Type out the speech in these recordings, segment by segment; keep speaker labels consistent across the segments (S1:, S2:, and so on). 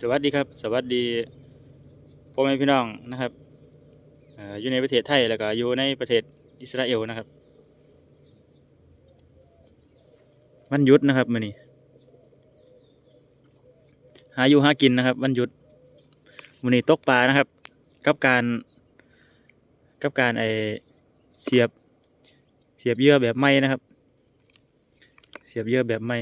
S1: สวัสดีครับ สวัสดีพ่อแม่พี่น้องนะครับอยู่ในประเทศไทยแล้วก็อยู่ในประเทศอิสราเอลนะครับ วันหยุดนะครับมื้อนี้หาอยู่หากินนะครับ วันหยุดมื้อนี้ตกปลานะครับ กับการกับการไอเสียบเสียบเยื่อแบบใหม่นะครับ เสียบเยื่อแบบใหม่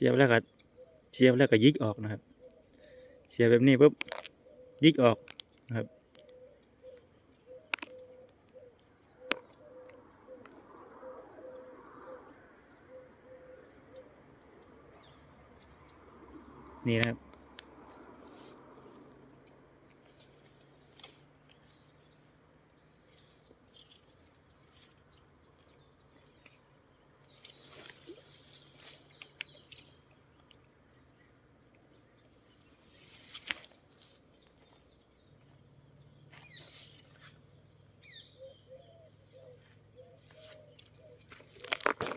S1: เสียบแล้วก็เสียบแล้วก็ยิกออกนะครับ เสียบแบบนี้ปุ๊บยิกออกนะครับนี่นะครับ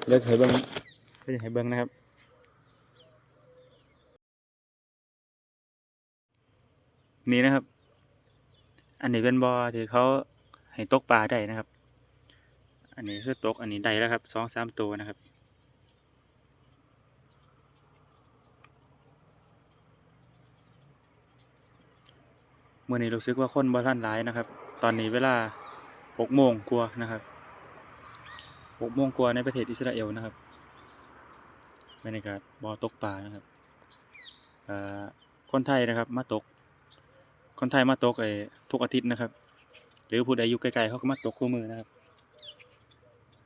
S1: เลือกให้เบิ้งเลือกให้เบิ้งนะครับนี่นะครับ อันนี้เป็นบอที่เขาให้ตกปลาได้นะครับ อันนี้คือตกอันนี้ได้แล้วครับสองสามตัวนะครับเมื่อนี้รู้สึกว่าคนบ่ท่านหลายนะครับ ตอนนี้เวลาหกโมงกว่านะครับ หกโมงกว่าในประเทศอิสราเอลนะครับบรรยากาศบ่อตกปลานะครับอ่าคนไทยนะครับมาตก คนไทยมาตกไอ้ทุกอาทิตย์นะครับ หรือผู้ใดอยู่ไกลๆเขาก็มาตกคู่มือนะครับ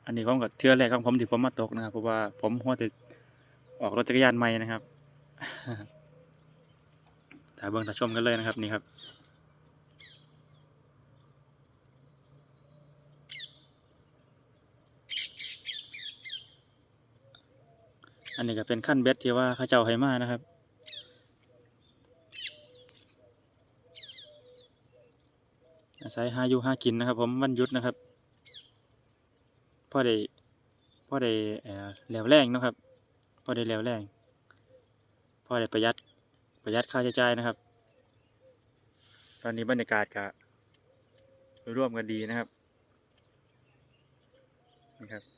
S1: อันนี้ผมกับเทือแรกของผมที่ผมมาตกนะครับ เพราะว่าผมหัวแต่ออกรถจักรยานใหม่นะครับถ่ายเบิ่งถ่ายชมกันเลยนะครับนี่ครับ อันนี้ก็เป็นขั้นเบ็ดที่ว่าข้าเจ้าให้มานะครับ อาศัยหาอยู่หากินนะครับผมวันหยุดนะครับพ่อได้พ่อได้เอ่อแหลวแรงนะครับพ่อได้แหลวแรงพ่อได้ประหยัดประหยัดค่าใช้จ่ายนะครับ ตอนนี้บรรยากาศก็ร่วมกันดีนะครับนี่ครับ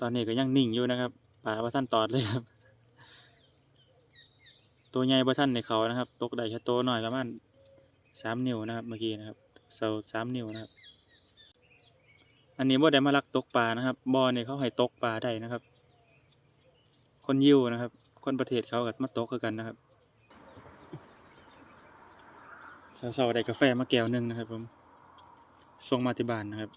S1: ตอนนี้ก็ยังนิ่งอยู่นะครับปลาบ่ท่านตอดเลยครับ ตัวใหญ่บ่ท่านในเขานะครับ ตกได้แค่ตัวน้อยประมาณสามนิ้วนะครับ เมื่อกี้นะครับเสาสามนิ้วนะครับ อันนี้บ่ได้มาลักตกปลานะครับบ่อนี่ยเขาให้ตกปลาได้นะครับ คนยิวนะครับ คนประเทศเขากับมาตกกันนะครับเสาๆได้กาแฟมาแก้วหนึ่งนะครับผมส่งมาที่บ้านนะครับ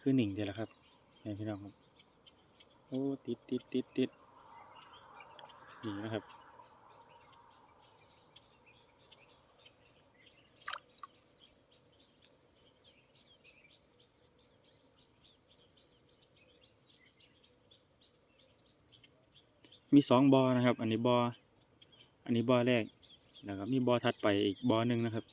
S1: คือหนิงเดียวละครับนี่พี่น้องครับโอ้ติดติดติดติดนี่นะครับมีสองบอนะครับ อันนี้บออันนี้บอแรก แล้วก็มีบอถัดไปอีกบอหนึ่งนะครับ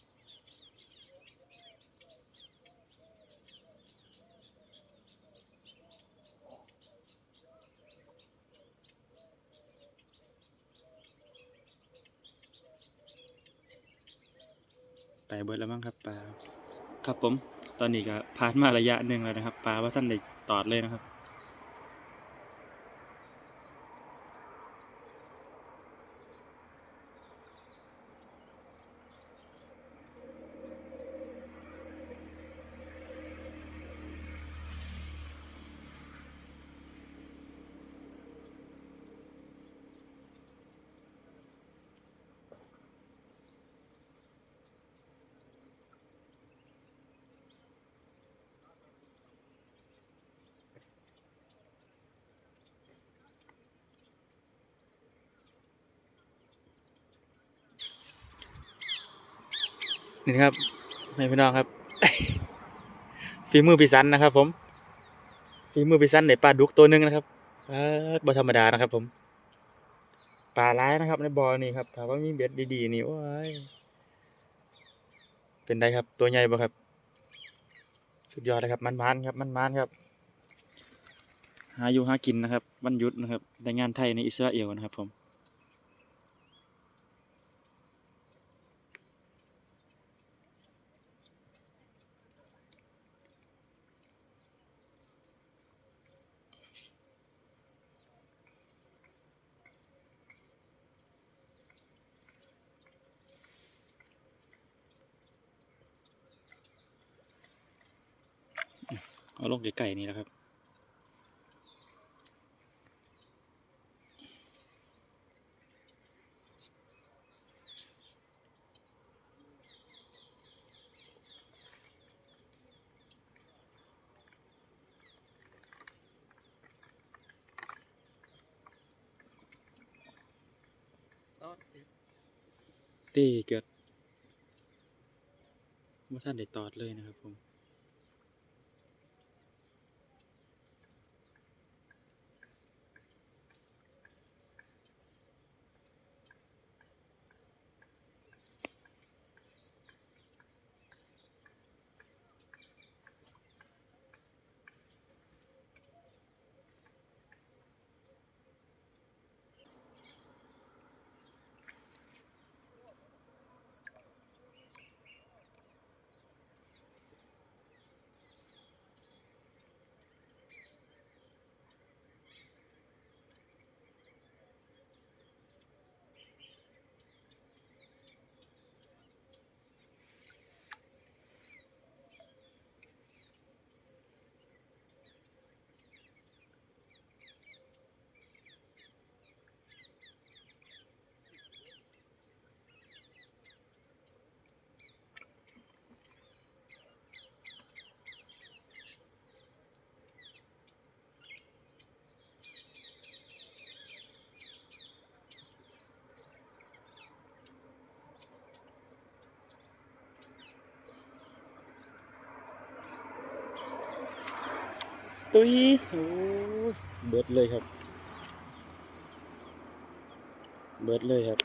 S1: ไปเบิดแล้วมั้งครับปลาครับผม ตอนนี้ก็ผ่านมาระยะหนึ่งแล้วนะครับปลาว่าท่านได้ตอดเลยนะครับ นี่นครับแม่พี่น้องครับ ฝีมือพิสันนะครับ ผมฝีมือพิสันในปลาดุกตัวหนึ่งนะครับปลาบ่ธรรมดานะครับ ผมปลาร้ายนะครับ ในบ่อนี่ครับถ้าว่ามีเบ็ดดีๆนี่โอ้ยเป็นไงครับตัวใหญ่บ่ครับ สุดยอดเลยครับมันๆครับ มันๆครับ หาอยู่หากินนะครับวันหยุดนะครับแรงงานไทยในอิสราเอลนะครับผม เอาลงไก่ๆนี่นะครับ ตีเกิดว่าท่านได้ตอดเลยนะครับผม ตุ้ยโอ้ยเบิดเลยครับ เบิดเลยครับ